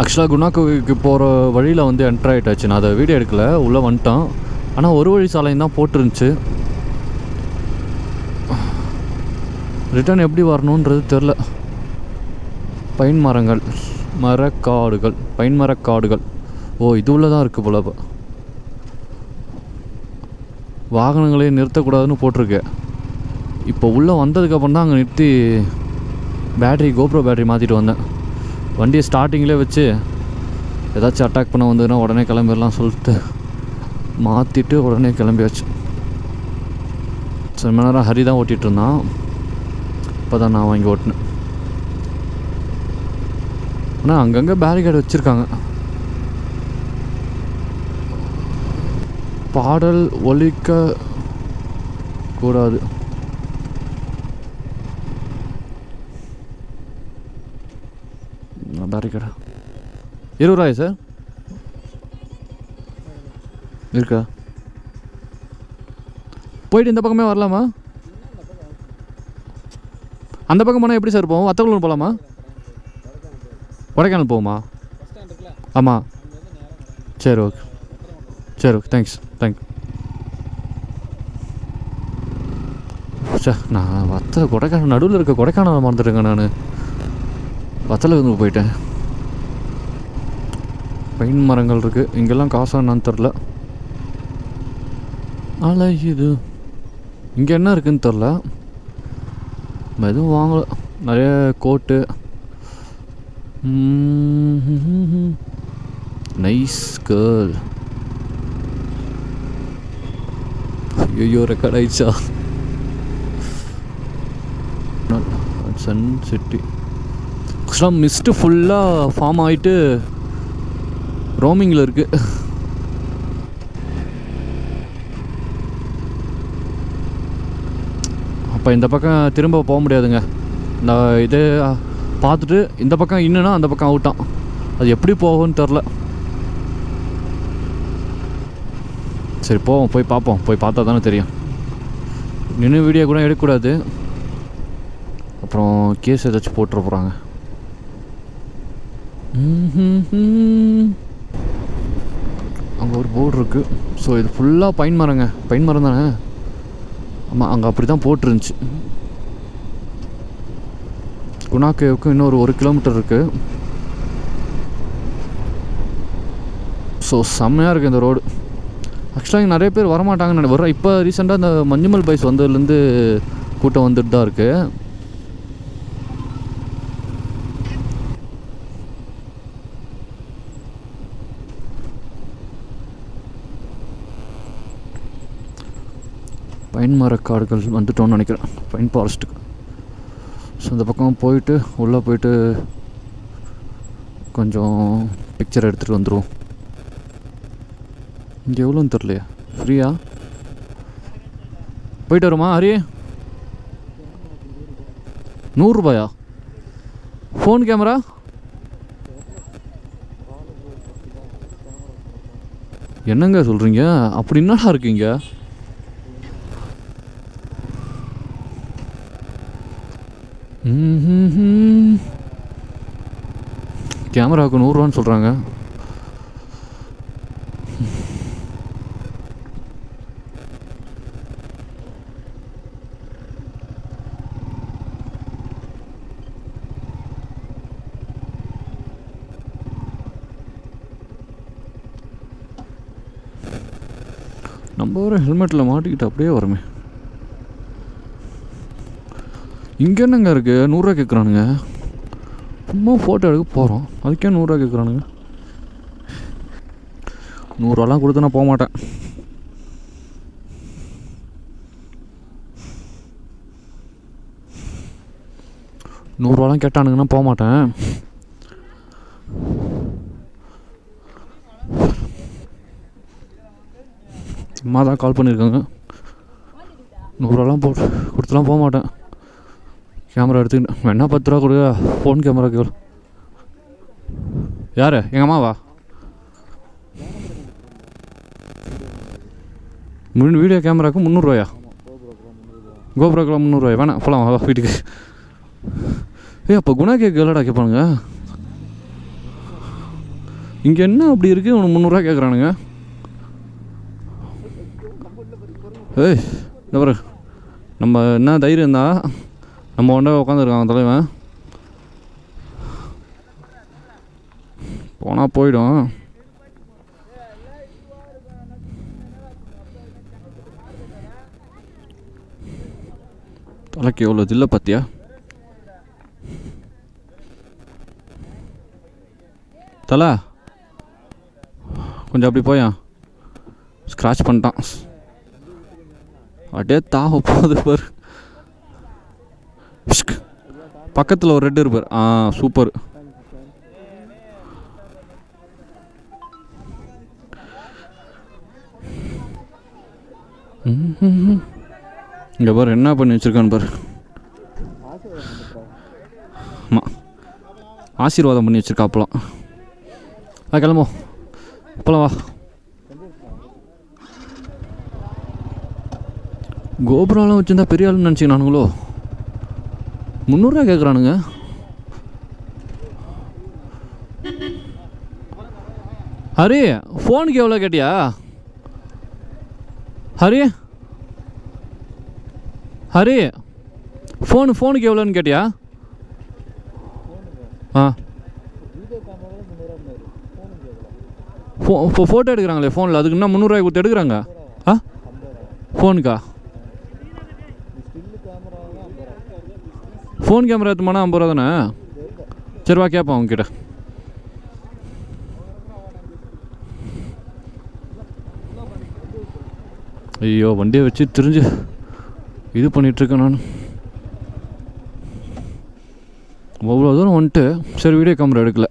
ஆக்சுவலாக குணா கோவிலுக்கு போகிற வழியில் வந்து என்ட்ரு ஆகிட்டாச்சு நான் அதை வீடியோ எடுக்கல. உள்ளே வந்துட்டான் ஆனால் ஒரு வழி சாலையும் தான் போட்டிருந்துச்சு. ரிட்டர்ன் எப்படி வரணுன்றது தெரில. பைன் மரங்கள் மரக்காடுகள் பைன் மரக்காடுகள். ஓ இது உள்ள தான் இருக்குது போல வாகனங்களையும் நிறுத்தக்கூடாதுன்னு போட்டிருக்கு. இப்போ உள்ளே வந்ததுக்கப்புறம் தான் அங்கே நிறுத்தி பேட்ரி கோப்ரோ பேட்ரி மாற்றிட்டு வந்தேன். வண்டியை ஸ்டார்டிங்கில் வச்சு ஏதாச்சும் அட்டாக் பண்ண வந்ததுன்னா உடனே கிளம்பிடலாம் சொல்லிட்டு மாற்றிட்டு உடனே கிளம்பியாச்சு. சில மணி நேரம் ஹரி தான் ஓட்டிகிட்டு இருந்தான். இப்போ தான் நான் வாங்கி ஓட்டினேன். ஆனால் அங்கங்கே பேரிகேட் வச்சுருக்காங்க. பாடல் ஒலிக்க கூடாது. பேரிகேடா இருபது ரூபாயா சார்? இருக்கா? போயிட்டு இந்த பக்கமே வரலாமா? அந்த பக்கம் போனால் எப்படி சார் போவோம்? வத்தக்குள்ளூர் போகலாமா கொடைக்கானல் போகுமா ஆமாம் சரி ஓகே சரி ஓகே தேங்க்ஸ் தேங்க் சார் நான் வத்த கொடைக்கானல் நடுவில் இருக்க கொடைக்கானல் மறந்துட்டேங்க நான். வத்தல போயிட்டேன். பைன் மரங்கள் இருக்குது இங்கெல்லாம் காசா என்னன்னு தெரில அழகிது இங்கே என்ன இருக்குதுன்னு தெரில நம்ம எதுவும் வாங்கல. நிறைய கோட்டு. நைஸ் கேர்ள் ஐயோ ரெக்கார்ட் ஆயிடுச்சா? சன் சிட்டி ஆக்சுவலாக மிஸ்ட்டு ஃபுல்லாக ஃபார்ம் ஆகிட்டு ரோமிங்கில் இருக்குது அப்போ இந்த பக்கம் திரும்ப போக முடியாதுங்க. இந்த இது பார்த்துட்டு இந்த பக்கம் இன்னுன்னா அந்த பக்கம் அவுட்டான் அது எப்படி போகும்னு தெரில. சரி போவோம் போய் பார்ப்போம். போய் பார்த்தா தானே தெரியும். நின்று வீடியோ கூட எடுக்கக்கூடாது. அப்புறம் கேஸ் ஏதாச்சும் போட்டுற போகிறாங்க அங்கே ஒரு போர்டு இருக்குது ஸோ இது ஃபுல்லாக பைன் மரங்க. பைன் மரம் தானே? ஆமாம் அங்கே அப்படி தான் போட்டிருந்துச்சு. குணாக்கேவுக்கு இன்னொரு இன்னும் ஒரு ஒரு கிலோமீட்டர் இருக்குது ஸோ செம்மையாக இருக்குது இந்த ரோடு ஆக்சுவலாக இங்கே நிறைய பேர் வரமாட்டாங்கன்னு நினைக்கிறேன் இப்போ ரீசெண்டாக இந்த மஞ்சுமல் பைஸ் வந்ததுலேருந்து கூட்டம் வந்துட்டு தான் இருக்குது பைன் மரக்காடுகள் வந்துட்டோம்னு நினைக்கிறேன். பைன் ஃபாரஸ்ட்டுக்கு ஸோ அந்த பக்கம் போயிட்டு உள்ளே போயிட்டு கொஞ்சம் பிக்சர் எடுத்துகிட்டு வந்துடுவோம் இங்கே எவ்வளோன்னு தெரிலையா ஃப்ரீயா போயிட்டு வருமா ஹரி? நூறுரூபாயா ஃபோன் கேமரா என்னங்க சொல்கிறீங்க அப்படி என்னடா இருக்கீங்க? கேமராவுக்கு நூறுரூவான்னு சொல்கிறாங்க நம்ம ஒரு ஹெல்மெட்டில் மாட்டிக்கிட்டு அப்படியே வருமே. இங்கே என்னங்க இருக்குது நூறுரூவா கேட்குறானுங்க சும்மா ஃபோட்டோ எடுக்க போகிறோம் அதுக்கே நூறுரூவா கேட்குறானுங்க நூறுரூவாலாம் கொடுத்து நான் போக மாட்டேன் நூறுரூவாலாம் கேட்டானுங்கன்னா போக மாட்டேன் சும்மா தான் கால் பண்ணியிருக்காங்க. நூறுரூவாலாம் போட்டு கொடுத்துலாம் போக மாட்டேன் கேமரா எடுத்துக்கிட்டு வேணா பத்து ரூபா கொடுங்க ஃபோன் கேமரா கேள் யார்? எங்கள் அம்மாவா? முன் வீடியோ கேமராவுக்கு முந்நூறுரூவாயா கோபுராக்கெலாம் முந்நூறுரூவாயா வேணாம் போகலாம் வா வீட்டுக்கு. ஏய் அப்போ குணா கேக் எல்லடா கேட்பானுங்க? இங்கே என்ன அப்படி இருக்குது உனக்கு முந்நூறுரூவா கேட்குறானுங்க ஏய் இந்த பாரு. நம்ம என்ன தைரியம் தான் நம்ம ஒன்றே உட்காந்துருக்காங்க தலைவன். போனால் போயிடும். தலைக்கு எவ்வளோ இல்லை பார்த்தியா தலை கொஞ்சம் அப்படி போயா? ஸ்க்ராட்ச் பண்ணிட்டான். அப்படியே தாக போகுது பாரு. பக்கத்தில் ஒரு ரெட் இருப்பார். ஆ சூப்பர் இங்கே பாரு என்ன பண்ணி வச்சுருக்கான்னு பாரு. ஆமாம் ஆசீர்வாதம் பண்ணி வச்சிருக்காப்பலாம். ஆ கிளம்புவோம். போலாம் வா. கோபுரம்லாம் வச்சுருந்தா பெரிய ஆளுன்னு நினச்சிக்கிறானுங்களோ முந்நூறுரூவா கேட்குறானுங்க ஹரி ஃபோனுக்கு எவ்வளோ கேட்டியா? ஹரி ஹரி ஃபோனு ஃபோனுக்கு எவ்வளோன்னு கேட்டியா? ஆ. ஃபோ ஃபோட்டோ எடுக்கிறாங்களே ஃபோனில் அதுக்கு இன்னும் முந்நூறுரூவாய் கொடுத்து எடுக்கிறாங்க? ஆ? ஃபோனுக்கா ஃபோன் கேமரா எடுத்துமானா ஐம்பது ரூபா தானே? சரி வா கேட்பேன் ஐயோ வண்டியை வச்சு திரிஞ்சு இது பண்ணிகிட்ருக்கேன் நான். அவ்வளோ தூரம் வந்துட்டு சரி வீடியோ கேமரா எடுக்கல.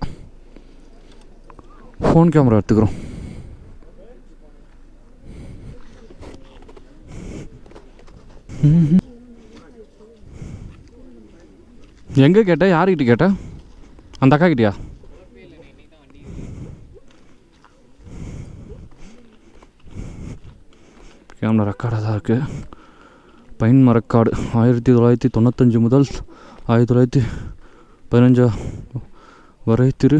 ஃபோன் கேமரா எடுத்துக்கிறோம். எங்கே கேட்ட? யார்கிட்ட கேட்ட? அந்த அக்கா கிட்டயா? கேமரா ரெக்கார்டாக தான் இருக்குது பைன் மரக்காடு ஆயிரத்தி தொள்ளாயிரத்தி தொண்ணூத்தஞ்சு முதல் ஆயிரத்தி தொள்ளாயிரத்தி பதினஞ்சா வரை திரு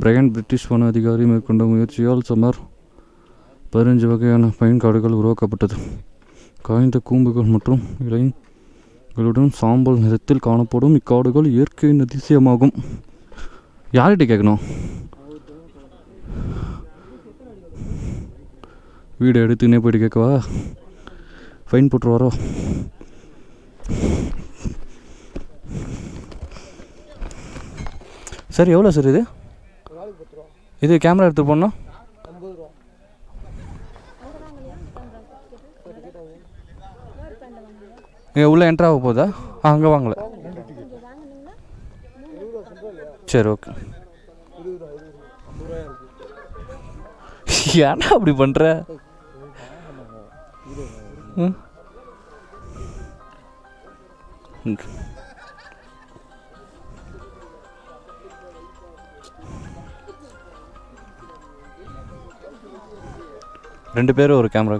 பிரையன் பிரிட்டிஷ் வன அதிகாரி மேற்கொண்ட முயற்சியால் சுமார் பதினஞ்சு வகையான பைன் காடுகள் உருவாக்கப்பட்டது. காய்ந்த கூம்புகள் மற்றும் இலைகளுடன் சாம்பல் நிறத்தில் காணப்படும் இக்காடுகள் இயற்கையின் அதிசயமாகும் யார்கிட்ட கேட்கணும்? வீடு எடுத்துக்கினே போயிட்டு கேட்கவா ஃபைன் போட்டுருவாரோ சார் எவ்வளோ சார் இது? இது கேமரா எடுத்து போடணும். இங்கே உள்ளே என்ட்ரு ஆக போதா? ஆ அங்கே வாங்கல. சரி ஓகே ஏன்னா அப்படி பண்ணுற ம். ரெண்டு பேரும் ஒரு கேமரா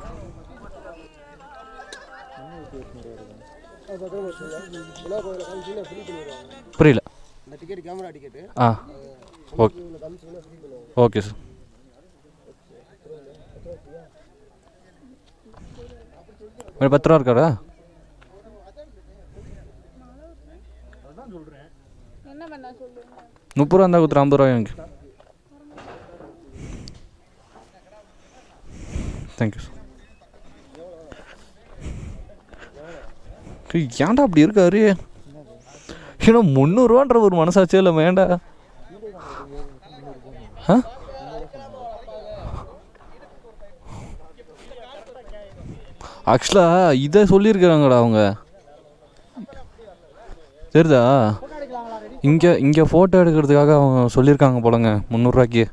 புரியல. ஆ. Okay okay sir. ஒரு பத்து ரூபா இருக்காடா முப்பது ரூபா இருந்தால் கொடுத்துரு ஐம்பது ரூபாய் எனக்கு தேங்க்யூ சார் ஏன்டா அப்படி இருக்காரு? ஏன்னா முந்நூறுவான்ற ஒரு மனசாச்சே இல்லை வேண்டா ஆ? ஆக்சுவலாக இதை சொல்லியிருக்கிறாங்கடா அவங்க. தெரியுதா இங்கே இங்கே ஃபோட்டோ எடுக்கிறதுக்காக அவங்க சொல்லியிருக்காங்க போலங்க முந்நூறுரூவாய்க்கு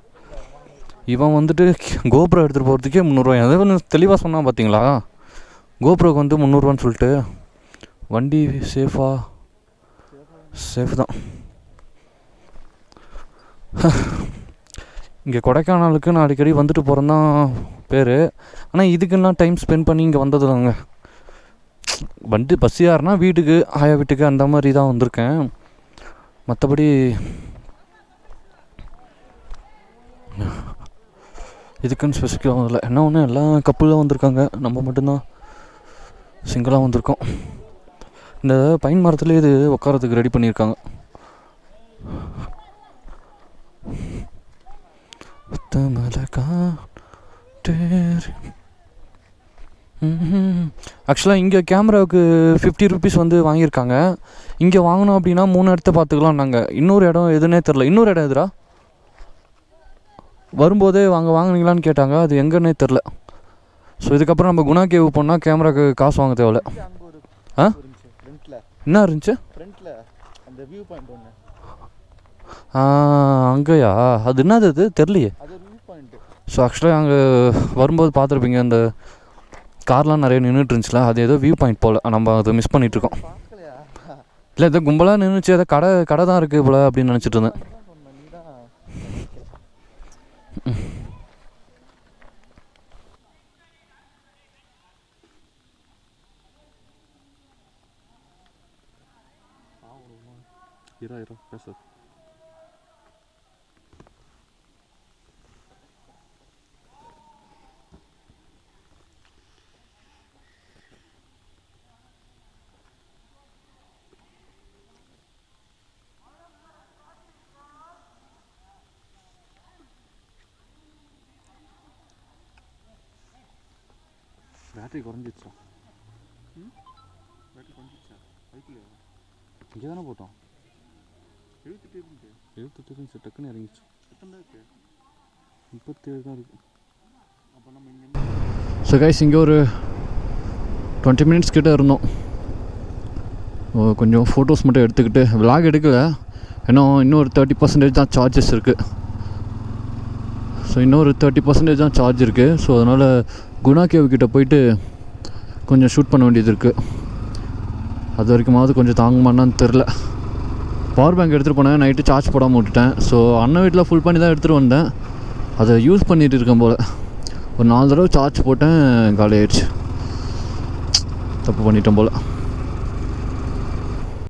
இவன் வந்துட்டு கோபுரம் எடுத்துகிட்டு போகிறதுக்கே முந்நூறுரூவா அதை வந்து தெளிவாக சொன்னான் பார்த்தீங்களா கோப்ரோக்கு வந்து முந்நூறுரூவான்னு சொல்லிட்டு. வண்டி சேஃபா சேஃப் தான். இங்கே கொடைக்கானலுக்கு நான் அடிக்கடி வந்துட்டு போகிறேன் தான் பேர். ஆனால் இதுக்கெல்லாம் டைம் ஸ்பெண்ட் பண்ணி இங்கே வந்தது இல்லைங்க வண்டி பஸ் வீட்டுக்கு ஆயா வீட்டுக்கு அந்த மாதிரி தான் வந்திருக்கேன். மற்றபடி இதுக்குன்னு ஸ்பெசிஃபிக்காக இல்லை என்ன ஒன்று எல்லாம் கப்பலாக வந்திருக்காங்க. நம்ம மட்டும்தான் சிங்கிளாக வந்திருக்கோம். இந்த பைன் மரத்துலேயே இது உட்காரத்துக்கு ரெடி பண்ணியிருக்காங்க ஆக்சுவலாக இங்கே கேமராவுக்கு ஃபிஃப்டி ருபீஸ் வந்து வாங்கியிருக்காங்க. இங்கே வாங்கினோம் அப்படின்னா மூணு இடத்த பார்த்துக்கலாம் நாங்கள் இன்னொரு இடம் எதுனே தெரில இன்னொரு இடம் எதுரா வரும்போதே வாங்க வாங்குனீங்களான்னு கேட்டாங்க. அது எங்கன்னே தெரில ஸோ இதுக்கப்புறம் நம்ம குணா கேவ் போனால் கேமராக்கு காசு வாங்க தேவையில்ல. ஆ? என்ன இருந்துச்சு? ஃப்ரண்ட்டில் அந்த வியூ பாயிண்ட் ஒன்று அங்கேயா? அது என்னது அது தெரிலையே அது ஒரு வியூ பாயிண்ட்டு ஸோ ஆக்சுவலாக அங்கே வரும்போது பார்த்துருப்பீங்க அந்த கார்லாம் நிறைய நின்றுட்டு இருந்துச்சுல அது ஏதோ வியூ பாயிண்ட் போல். நம்ம அதை மிஸ் பண்ணிகிட்ருக்கோம் இல்லை ஏதோ கும்பலாக நின்றுச்சு ஏதோ கடை கடை தான் இருக்குது போல அப்படின்னு நினச்சிட்டு இருந்தேன். இரா இரா பேச பேட்டரி குறைஞ்சிச்சா பேட்டரி கொஞ்சிச்சா பைக்கில் இங்கே தானே போட்டோம் எழுபத்தெட்டு இருந்துச்சு டக்குன்னு இறங்கிச்சு எத்தனை தான் இருக்கு? முப்பத்தேழு தான் இருக்குது அப்போ நம்ம இங்கே ஸோ கைஸ் இங்கே ஒரு டுவெண்ட்டி மினிட்ஸ் கிட்ட இருந்தோம். கொஞ்சம் ஃபோட்டோஸ் மட்டும் எடுத்துக்கிட்டு விலாக் எடுக்கல. ஏன்னா இன்னொரு தேர்ட்டி பர்சன்டேஜ் தான் சார்ஜஸ் இருக்குது ஸோ இன்னொரு தேர்ட்டி பர்சன்டேஜ் தான் சார்ஜ் இருக்குது ஸோ அதனால் குணா கேவ் கிட்ட போயிட்டு கொஞ்சம் ஷூட் பண்ண வேண்டியது இருக்குது அது வரைக்குமாவது கொஞ்சம் தாங்குமான்னு தெரில பவர் பேங்க் எடுத்துகிட்டு போனேன். நைட்டு சார்ஜ் போடாமல் விட்டுட்டேன். ஸோ அண்ணன் வீட்டில் ஃபுல் பண்ணி தான் எடுத்துகிட்டு வந்தேன். அதை யூஸ் பண்ணிட்டு இருக்கேன் போல். ஒரு நாலு தடவை சார்ஜ் போட்டேன் காலி ஆயிடுச்சு. தப்பு பண்ணிட்டேன் போல்.